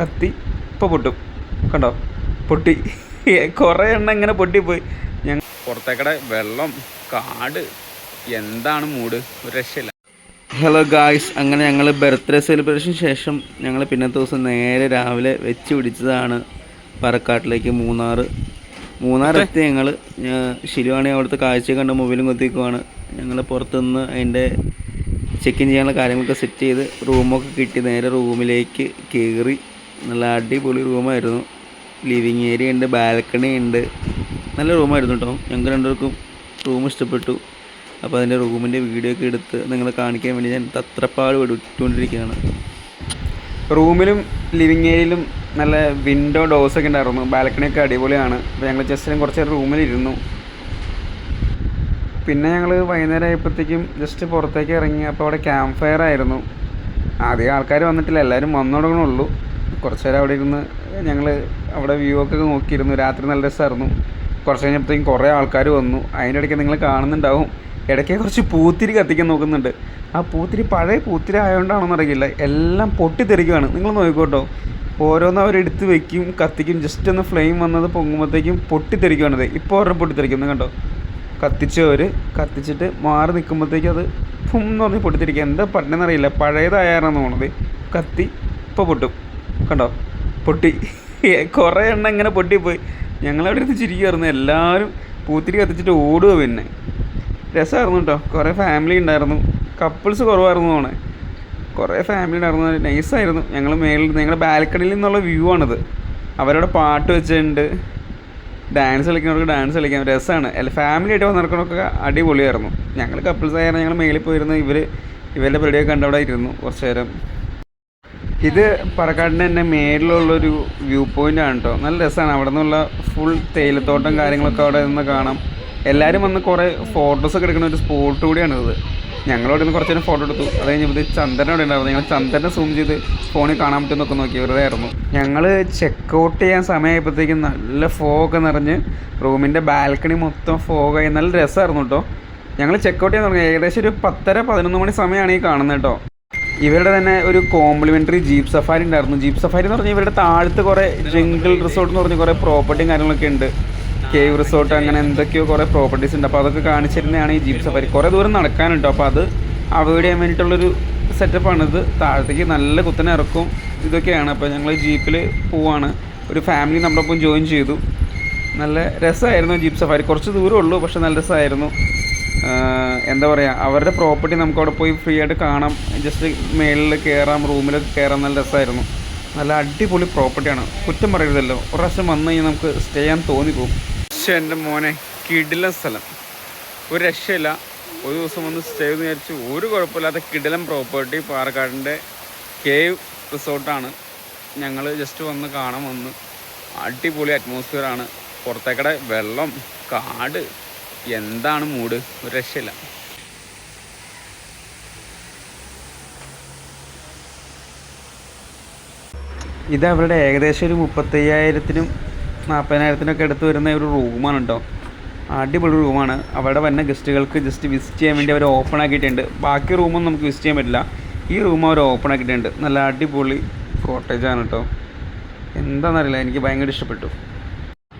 കത്തി ഇപ്പോൾ പൊട്ടും. കണ്ടോ? പൊട്ടി. കുറേ എണ്ണ ഇങ്ങനെ പൊട്ടിപ്പോയി. ഞങ്ങൾ പുറത്തേക്കടെ വെള്ളം കാട്. എന്താണ് മൂട്? ഒരു രക്ഷയില്ല. ഹലോ ഗായ്സ് അങ്ങനെ ഞങ്ങൾ ബർത്ത്ഡേ സെലിബ്രേഷൻ ശേഷം ഞങ്ങൾ പിന്നത്തെ ദിവസം നേരെ രാവിലെ വെച്ച് പിടിച്ചതാണ് പറക്കാട്ടിലേക്ക് മൂന്നാർ മൂന്നാർ എത്തി ഞങ്ങൾ ശരിയാണെങ്കിൽ അവിടുത്തെ കാഴ്ച കണ്ട് മൊബൈലും കൊത്തിക്കുവാണ്. ഞങ്ങൾ പുറത്തുനിന്ന് അതിന്റെ ചെക്ക് ഇൻ ചെയ്യാനുള്ള കാര്യങ്ങളൊക്കെ സെറ്റ് ചെയ്ത് റൂമൊക്കെ കിട്ടി. നേരെ റൂമിലേക്ക് കയറി നല്ല അടിപൊളി റൂമായിരുന്നു. ലിവിങ് ഏരിയ ഉണ്ട് ബാൽക്കണി ഉണ്ട്. നല്ല റൂമായിരുന്നു കേട്ടോ. ഞങ്ങൾക്ക് രണ്ടുപേർക്കും റൂം ഇഷ്ടപ്പെട്ടു. അപ്പോൾ അതിന്റെ റൂമിന്റെ വീഡിയോ ഒക്കെ എടുത്ത് നിങ്ങളെ കാണിക്കാൻ വേണ്ടി ഞാൻ തത്രപ്പാട് വിട്ടുകൊണ്ടിരിക്കുകയാണ് റൂമിലും ലിവിങ് ഏരിയയിലും നല്ല വിൻഡോ ഡോസ് ഒക്കെ ഉണ്ടായിരുന്നു. ബാൽക്കണിയൊക്കെ അടിപൊളിയാണ്. അപ്പോൾ ഞങ്ങൾ ജസ്റ്റ് കുറച്ച് നേരം റൂമിലിരുന്നു പിന്നെ ഞങ്ങൾ വൈകുന്നേരം ആയപ്പോഴത്തേക്കും ജസ്റ്റ് പുറത്തേക്ക് ഇറങ്ങി. അപ്പോൾ അവിടെ ക്യാമ്പ് ഫയർ ആയിരുന്നു. ആദ്യം ആൾക്കാർ വന്നിട്ടില്ല. എല്ലാവരും വന്നു തുടങ്ങണുള്ളൂ കുറച്ച് നേരം അവിടെ ഇരുന്ന് ഞങ്ങൾ അവിടെ വ്യൂ ഒക്കെ നോക്കിയിരുന്നു. രാത്രി നല്ല രസമായിരുന്നു. കുറച്ച് കഴിഞ്ഞപ്പോഴത്തേക്കും കുറേ ആൾക്കാർ വന്നു. അതിനിടയ്ക്ക് നിങ്ങൾ കാണുന്നുണ്ടാവും. ഇടയ്ക്ക് കുറച്ച് പൂത്തിരി കത്തിക്കാൻ നോക്കുന്നുണ്ട്. ആ പൂത്തിരി പഴയ പൂത്തിരി ആയതുകൊണ്ടാണോ അറിയില്ല. എല്ലാം പൊട്ടിത്തെറിക്കുകയാണ് നിങ്ങൾ നോക്കിക്കോട്ടോ. ഓരോന്ന് അവരെടുത്ത് വെക്കും കത്തിക്കും. ജസ്റ്റ് ഒന്ന് ഫ്ലെയിം വന്നത് പൊങ്ങുമ്പോഴത്തേക്കും പൊട്ടിത്തെറിക്കുകയാണത് ഇപ്പോൾ ഒരെണ്ണം പൊട്ടിത്തെറിക്കുന്നു കണ്ടോ? കത്തിച്ചവർ കത്തിച്ചിട്ട് മാറി നിൽക്കുമ്പോഴത്തേക്കും അത് ഫും എന്ന് പറഞ്ഞ് പൊട്ടിത്തെറിക്കുക എന്താ പട്ടണെന്നറിയില്ല പഴയതായാണെന്ന് തോന്നുന്നത്. കത്തി ഇപ്പോൾ പൊട്ടും. കണ്ടോ? പൊട്ടി. കുറേ എണ്ണം ഇങ്ങനെ പൊട്ടിപ്പോയി. ഞങ്ങളവിടെ ഇരുന്ന് ചിരിക്കുമായിരുന്നു എല്ലാവരും പൂത്തിരി കത്തിച്ചിട്ട് ഓടുക പിന്നെ. രസമായിരുന്നു കേട്ടോ. കുറേ ഫാമിലി ഉണ്ടായിരുന്നു. കപ്പിൾസ് കുറവായിരുന്നു തോണേ കുറേ ഫാമിലി ഉണ്ടായിരുന്നു. നൈസായിരുന്നു ഞങ്ങൾ മേളിൽ ഞങ്ങളുടെ ബാൽക്കണിയിൽ നിന്നുള്ള വ്യൂ ആണിത്. അവരവിടെ പാട്ട് വെച്ചിട്ടുണ്ട്. ഡാൻസ് കളിക്കുന്നവർക്ക് ഡാൻസ് കളിക്കാം. രസമാണ്. അല്ല ഫാമിലി ആയിട്ട് വന്നിറക്കണമൊക്കെ അടിപൊളിയായിരുന്നു. ഞങ്ങൾ കപ്പിൾസ് ആയിരുന്നു ഞങ്ങൾ മേളിൽ പോയിരുന്നു ഇവർ ഇവരുടെ പരിപാടിയൊക്കെ കണ്ടവിടെ ഇരുന്നു കുറച്ച് നേരം. ഇത് പറക്കാടിന്റെ തന്നെ മേളിലുള്ളൊരു വ്യൂ പോയിന്റ് ആണ് കേട്ടോ നല്ല രസമാണ് അവിടെ നിന്നുള്ള ഫുൾ തേയിലത്തോട്ടം കാര്യങ്ങളൊക്കെ അവിടെ നിന്ന് കാണാം. എല്ലാവരും വന്ന് കുറേ ഫോട്ടോസൊക്കെ എടുക്കുന്ന ഒരു സ്പോട്ട് കൂടിയാണിത് ഞങ്ങളവിടെ നിന്ന് കുറച്ച് നേരം ഫോട്ടോ എടുത്തു. അത് കഴിഞ്ഞപ്പോൾ ചന്ദ്രൻ അവിടെ ഉണ്ടായിരുന്നു. ഞങ്ങൾ ചന്ദ്രനെ സൂം ചെയ്ത് ഫോണിൽ കാണാൻ പറ്റുമെന്നൊക്കെ നോക്കി. വെറുതെ ആയിരുന്നു. ഞങ്ങൾ ചെക്ക് ഔട്ട് ചെയ്യാൻ സമയമായപ്പോഴത്തേക്കും നല്ല ഫോഗ് നിറഞ്ഞ് റൂമിന്റെ ബാൽക്കണി മൊത്തം ഫോഗായി നല്ല രസമായിരുന്നു കേട്ടോ ഞങ്ങൾ ചെക്ക് ഔട്ട് ചെയ്യാൻ തുടങ്ങി. ഏകദേശം ഒരു പത്തര പതിനൊന്ന് മണി സമയമാണ് ഈ കാണുന്നത് കേട്ടോ ഇവരുടെ തന്നെ ഒരു കോംപ്ലിമെന്ററി ജീപ്പ് സഫാരി ഉണ്ടായിരുന്നു. ജീപ്പ് സഫാരി എന്ന് പറഞ്ഞാൽ ഇവരുടെ താഴത്ത് കുറേ ജംഗിൾ റിസോർട്ട് എന്ന് പറഞ്ഞ് കുറേ പ്രോപ്പർട്ടിയും കാര്യങ്ങളൊക്കെ ഉണ്ട്. കേവ് റിസോർട്ട് അങ്ങനെ എന്തൊക്കെയോ കുറേ പ്രോപ്പർട്ടീസ് ഉണ്ട്. അപ്പോൾ അതൊക്കെ കാണിച്ചിരുന്നതാണ് ഈ ജീപ്പ് സഫാരി കുറേ ദൂരം നടക്കാനുണ്ട്. അപ്പോൾ അത് അവോയ്ഡ് ചെയ്യാൻ വേണ്ടിയിട്ടുള്ളൊരു സെറ്റപ്പാണിത് താഴത്തേക്ക് നല്ല കുത്തനെ ഇറക്കും. ഇതൊക്കെയാണ്. അപ്പോൾ ഞങ്ങൾ ജീപ്പിൽ പോവാണ്. ഒരു ഫാമിലി നമ്മുടെ ഒപ്പം ജോയിൻ ചെയ്തു. നല്ല രസമായിരുന്നു ജീപ്പ് സഫാരി കുറച്ച് ദൂരമേ ഉള്ളൂ പക്ഷെ നല്ല രസമായിരുന്നു എന്താ പറയുക അവരുടെ പ്രോപ്പർട്ടി നമുക്ക് അവിടെ പോയി ഫ്രീ ആയിട്ട് കാണാം. ജസ്റ്റ് മേളിൽ കയറാം റൂമിലൊക്കെ കയറാം നല്ല രസമായിരുന്നു നല്ല അടിപൊളി പ്രോപ്പർട്ടിയാണ് കുറ്റം പറയരുതല്ലോ. ഒരു പ്രാവശ്യം വന്നു കഴിഞ്ഞാൽ നമുക്ക് സ്റ്റേ ചെയ്യാൻ തോന്നിപ്പോകും പക്ഷേ എന്റെ മോനെ കിടിലൻ സ്ഥലം. ഒരു രക്ഷയില്ല. ഒരു ദിവസം വന്ന് സ്റ്റേ എന്ന് വിചാരിച്ചു ഒരു കുഴപ്പമില്ലാത്ത കിടിലം പ്രോപ്പർട്ടി പാലക്കാടിന്റെ കേവ് റിസോർട്ടാണ് ഞങ്ങൾ ജസ്റ്റ് വന്ന് കാണാൻ വന്ന്. അടിപൊളി അറ്റ്മോസ്ഫിയറാണ് പുറത്തേക്കടെ വെള്ളം കാട് എന്താണ് മൂഡ്? ഒരു രക്ഷയില്ല. ഇത് അവരുടെ ഏകദേശം ഒരു മുപ്പത്തയ്യായിരത്തിനും നാൽപ്പതിനായിരത്തിനൊക്കെ അടുത്ത് വരുന്ന ഒരു റൂമാണ് കേട്ടോ അടിപൊളി റൂമാണ്. അവിടെ വന്ന ഗസ്റ്റുകൾക്ക് ജസ്റ്റ് വിസിറ്റ് ചെയ്യാൻ വേണ്ടി അവർ ഓപ്പൺ ആക്കിയിട്ടുണ്ട്. ബാക്കി റൂമൊന്നും നമുക്ക് വിസിറ്റ് ചെയ്യാൻ പറ്റില്ല. ഈ റൂം അവർ ഓപ്പൺ ആക്കിയിട്ടുണ്ട്. നല്ല അടിപൊളി കോട്ടേജാണ് കേട്ടോ എന്താണെന്നറിയില്ല എനിക്ക് ഭയങ്കര ഇഷ്ടപ്പെട്ടു.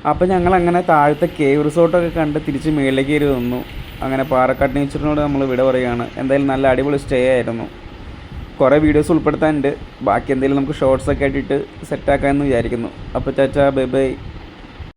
അപ്പോൾ ഞങ്ങൾ അങ്ങനെ താഴത്തെ കേവ് റിസോർട്ടൊക്കെ കണ്ട് തിരിച്ച് മേളിലേക്ക് കയറി നിന്നു. അങ്ങനെ പാറക്കാട് നേച്ചറിനോട് നമ്മൾ വിട പറയുകയാണ്. എന്തായാലും നല്ല അടിപൊളി സ്റ്റേ ആയിരുന്നു. കുറേ വീഡിയോസ് ഉൾപ്പെടുത്താനുണ്ട്. ബാക്കി എന്തെങ്കിലും നമുക്ക് ഷോർട്സൊക്കെ ആയിട്ടിട്ട് സെറ്റാക്കാമെന്ന് വിചാരിക്കുന്നു. അപ്പോൾ ചാച്ചാ ബൈ ബൈ